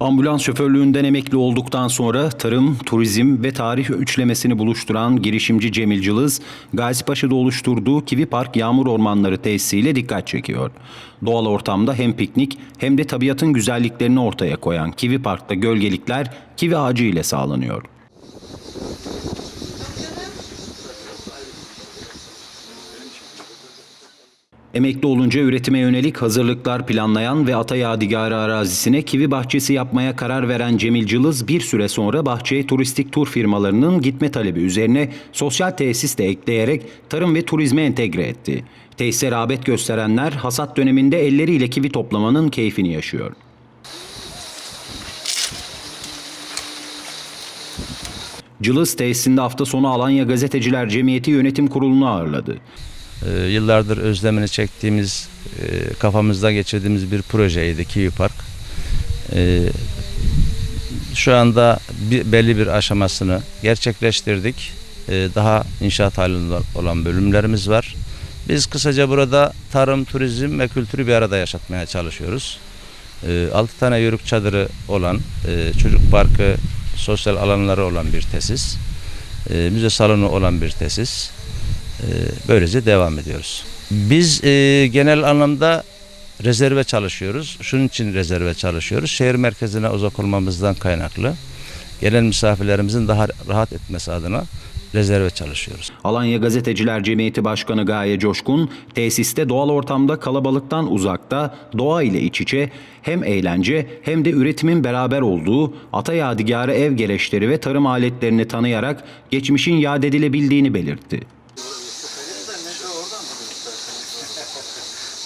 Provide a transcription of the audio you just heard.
Ambulans şoförlüğünden emekli olduktan sonra tarım, turizm ve tarih üçlemesini buluşturan girişimci Cemil Cılız, Gazipaşa'da oluşturduğu Kivi Park Yağmur Ormanları tesisiyle dikkat çekiyor. Doğal ortamda hem piknik hem de tabiatın güzelliklerini ortaya koyan Kivi Park'ta gölgelikler kivi ağacı ile sağlanıyor. Emekli olunca üretime yönelik hazırlıklar planlayan ve Ata Yadigarı arazisine kivi bahçesi yapmaya karar veren Cemil Cılız bir süre sonra bahçeye turistik tur firmalarının gitme talebi üzerine sosyal tesis de ekleyerek tarım ve turizme entegre etti. Tesise rağbet gösterenler hasat döneminde elleriyle kivi toplamanın keyfini yaşıyor. Cılız tesisinde hafta sonu Alanya Gazeteciler Cemiyeti Yönetim Kurulu'nu ağırladı. Ee, yıllardır özlemini çektiğimiz, e, kafamızda geçirdiğimiz bir projeydi Kiwi Park. Ee, şu anda belli bir aşamasını gerçekleştirdik. Ee, daha inşaat halinde olan bölümlerimiz var. Biz kısaca burada tarım, turizm ve kültürü bir arada yaşatmaya çalışıyoruz. 6 tane yörük çadırı olan, e, çocuk parkı, sosyal alanları olan bir tesis, e, müze salonu olan bir tesis. Ee, Böylece devam ediyoruz. Biz e, genel anlamda rezerve çalışıyoruz. Şunun için rezerve çalışıyoruz. Şehir merkezine uzak olmamızdan kaynaklı gelen misafirlerimizin daha rahat etmesi adına rezerve çalışıyoruz. Alanya Gazeteciler Cemiyeti Başkanı Gaye Coşkun, tesiste doğal ortamda kalabalıktan uzakta, doğa ile iç içe hem eğlence hem de üretimin beraber olduğu ata yadigarı ev gereçleri ve tarım aletlerini tanıyarak geçmişin yad edilebildiğini belirtti.